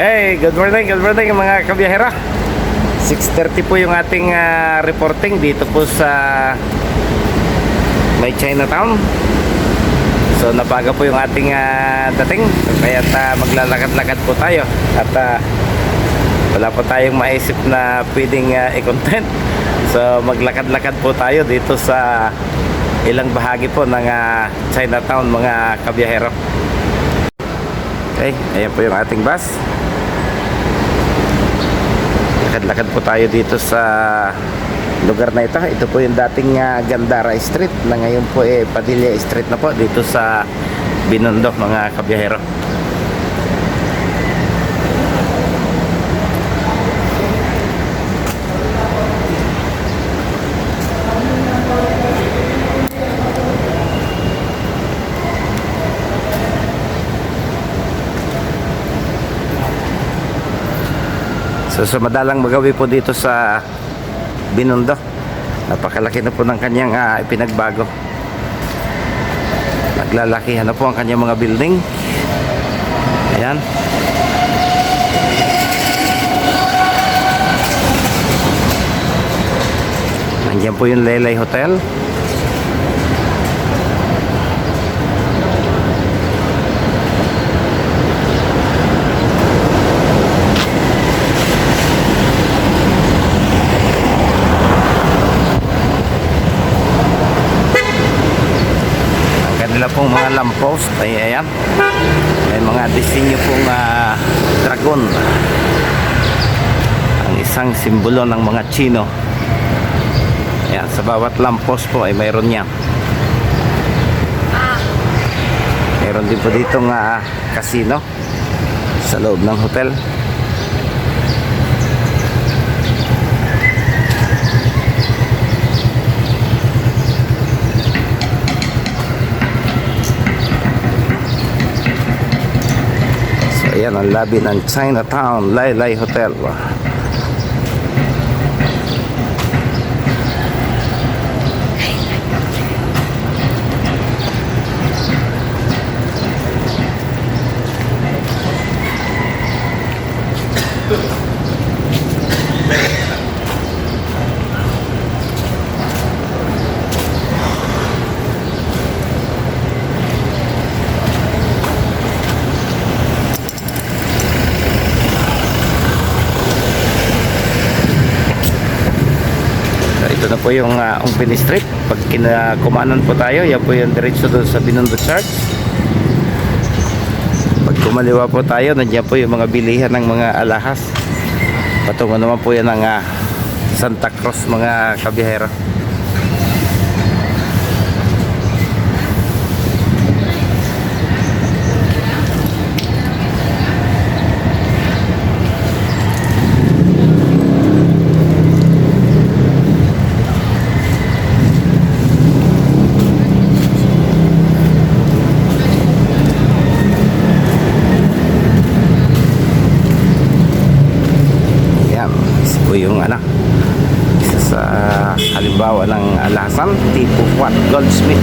Good morning, good morning mga kabiyahera. 6.30 po yung ating ah, reporting dito po sa may Chinatown. So nabaga po yung ating ah, dating. Kaya maglalakad-lakad po tayo. At ah, wala po tayong maisip na pwedeng ah, i-content. So maglakad-lakad po tayo dito sa ilang bahagi po ng ah, Chinatown mga kabiyahero. Okay, ayan po yung ating bus. Lakad-lakad po tayo dito sa lugar na ito. Ito po yung dating ah, Gandara Street na ngayon po eh Padilla Street na po dito sa Binondo mga kabiyahero. So sa madalang magawi po dito sa Binondo. Napakalaki na po ng kanyang ah, ipinagbago. Naglalakihan na po ang kanyang mga building. Ayan. Nandiyan po yung Lelay Hotel. Kanila pong mga lamppost ay ayan. May mga disenyo pong ah, dragon. Ang isang simbolo ng mga Chino. Ayan, sa bawat lamppost po ay mayroon niya. Mayroon din po dito nga casino sa loob ng hotel. Ayan ang lobby ng Chinatown Laylay Hotel. Ito na po yung uh, Ongpin Street. Pag kinakumanan po tayo, yan po yung diretso doon sa Binondo Church. Pag kumaliwa po tayo, nandiyan po yung mga bilihan ng mga alahas. Patungo naman po yan ng ah, Santa Cruz mga kabihero. Yan, po yung ano, isa sa halimbawa ng alasan, tipo Juan Goldsmith.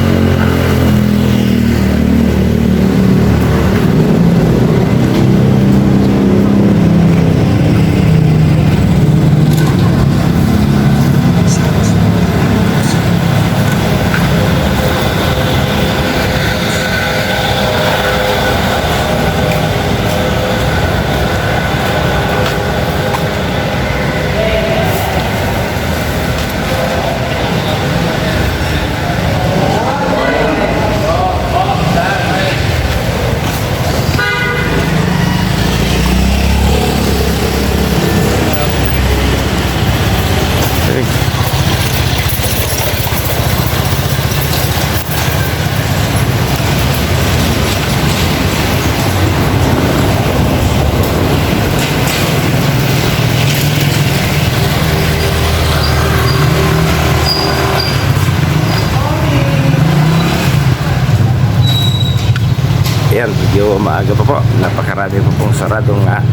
Ayan, medyo maaga pa po. Napakarami po pong saradong ah,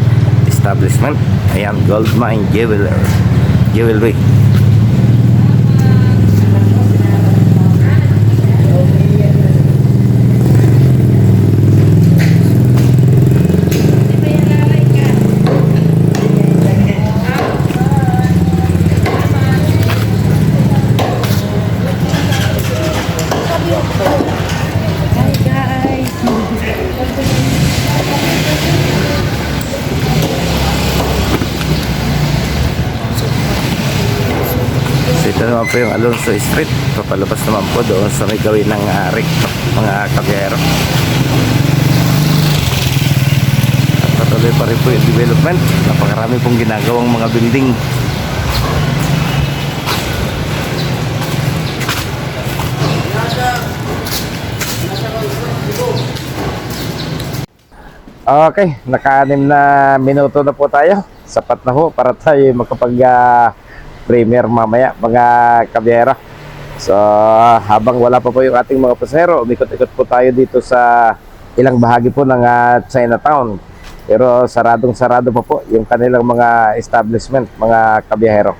establishment. Ayan, Gold Mine Jeweler. Jewelry. Ito naman po yung Alonso Street. Papalabas naman po doon sa may gawin ng uh, recto, mga kabiyero. At patuloy pa rin po yung development. Napakarami pong ginagawang mga building. Okay, naka-anim na minuto na po tayo. Sapat na ho para tayo makapag ah, premier mamaya mga kabiyera. So, habang wala pa po yung ating mga pasero, umikot-ikot po tayo dito sa ilang bahagi po ng ah, Chinatown. Pero saradong sarado pa po yung kanilang mga establishment, mga kabiyahero.